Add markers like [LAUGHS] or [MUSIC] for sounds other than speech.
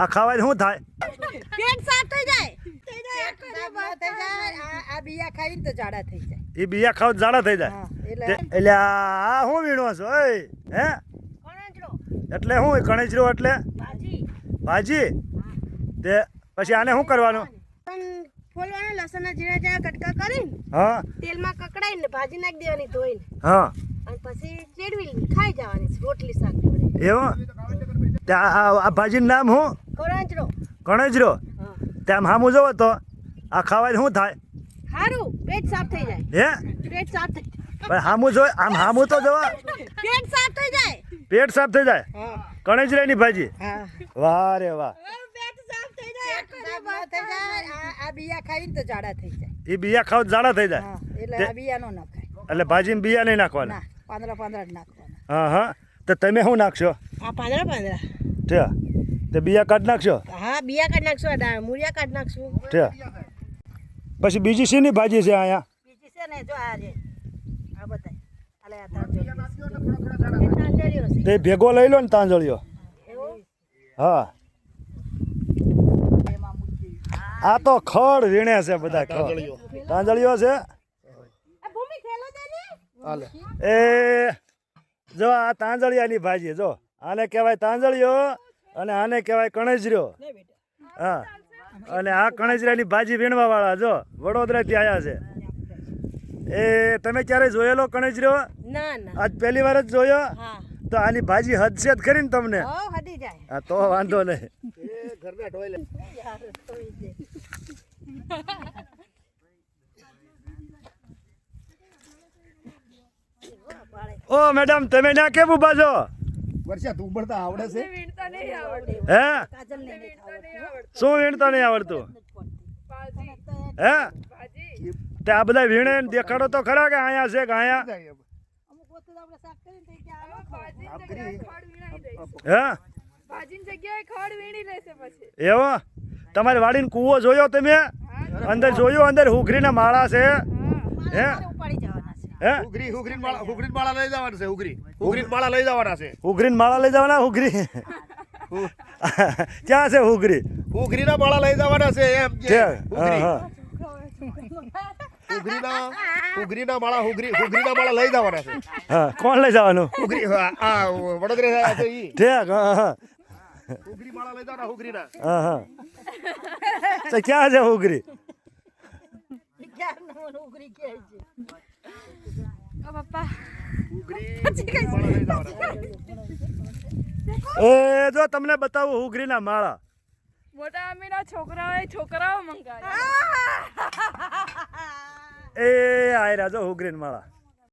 આ ખાવા શું થાય? પેટ સાફ થઈ જાય ન એ બિયા ખાવ તો જાડા થઈ જાય. એટલે એટલે આ શું વીણો છો? હે? એટલે શું કણજરો એટલે? ભાજી. ભાજી? તે પછી આને શું કરવાનું? પણ ફોલવાના લસણના ઝીણા ઝીણા કટકા કરીને હા. તેલમાં કકડાઈને ભાજી નાખી દેવાની ધોઈને. હા. અને પછી ચેડવી ખાઈ જવાની રોટલી શાક જોડે એવું? આ ભાજીનું નામ શું? કણજરો કણજરો હા. તે આમ સામું જોવો તો આ ખાવાય શું થાય? સારું પેટ સાફ થઈ જાય. હે? પેટ સાફ થઈ પણ સામું જો આમ સામું તો જોવા. પેટ સાફ થઈ જાય. પેટ સાફ થઈ જાય? હા. કણજરાની ભાજી? હા. વાહ રે વાહ. પેટ સાફ થઈ પેટ સાફ ન થઈ જાય. આ આ બિયા જાડા થઈ જાય. એ બિયા ખાવ તો જાડા થઈ જાય. એટલે તે- આ બિયાનો ન એટલે ભાજીમાં બિયા નહીં નાખવાના? પાંદડા પાંદડા નાખવાના. હા હા. તો તમે શું નાખશો? આ પાંદડા પાંદડા. તે બીયા કાઢ નાખશો? હા બીયા કાઢ નાખશો દા મૂળિયા કાઢ નાખશું. છે પછી બીજી શીની ભાજી છે અહીંયા? બીજી છે ને જો આ છે આ બતાય આલે આ તાંજળીઓ તે ભેગો લઈ લો ને તાંજળીઓ. હા. આ તો ખડ વીણે છે બધા ખડ. તાંજળીઓ. છે? આ ભૂમિ ખેલો દે ને? એ જો આ તાંજળિયાની ભાજી જો. આને કહેવાય તાંજળીઓ. અને આને કહેવાય કણજર્યો હા. અને આ કણજરાની ભાજી વીણવા વાળા જો વડોદરાથી આવ્યા છે. એ તમે ક્યારે જોયેલો કણજર્યો આજ પહેલી વાર જ જોયો? તો આની ભાજી હદશે જ ખરી ને તમને? હા તો વાંધો નહીં. [LAUGHS] ઓ મેડમ તમે ના કેમ ઊભા છો? વર્ષા તું ભણતા આવડે છે? હે. શું વીણતા નહીં આવડતું? હે? તે આ બધા વીણે ને દેખાડો તો ખરા કે અહીંયા છે કે અહીંયા? અમુક વસ્તુ તો આપણે શાક કરીને થઈ ગયા આમ કરી હે? ભાજીની જગ્યાએ ખડ વીણી લેશે પછી. એવો? તમારી વાડીને કૂવો જોયો તમે? અંદર જોયું અંદર હુઘરીના માળા છે. હે. હુગરી હુગરી માળા હુગરી માળા લઈ જવાના છે હુગરી હુગરી માળા લઈ જવાના છે. હુઘરીને માળા લઈ જવાના હુઘરી [LAUGHS] ક્યાં છે હુગરી ના માળા લઈ જવાના છે એમ કે હુગરી ના હુગરી ના માળા હુગરી હુગરી ના માળા લઈ જવાના છે. હા કોણ લઈ જવાનું? હુગરી આ આ વડોદરા છે ઈ. ઠેક હા હા. હુગરી માળા લઈ જવાના હુગરી ના હા. હા ક્યાં છે હુઘરી ઉઘરી કે છે. ઓ પપ્પા. એ જો તમને બતાવું હુઘરીના માળા. મોટા અમીના છોકરાઓએ છોકરાઓ મંગાવ્યા. એ આયરા જો હુઘરીના માળા.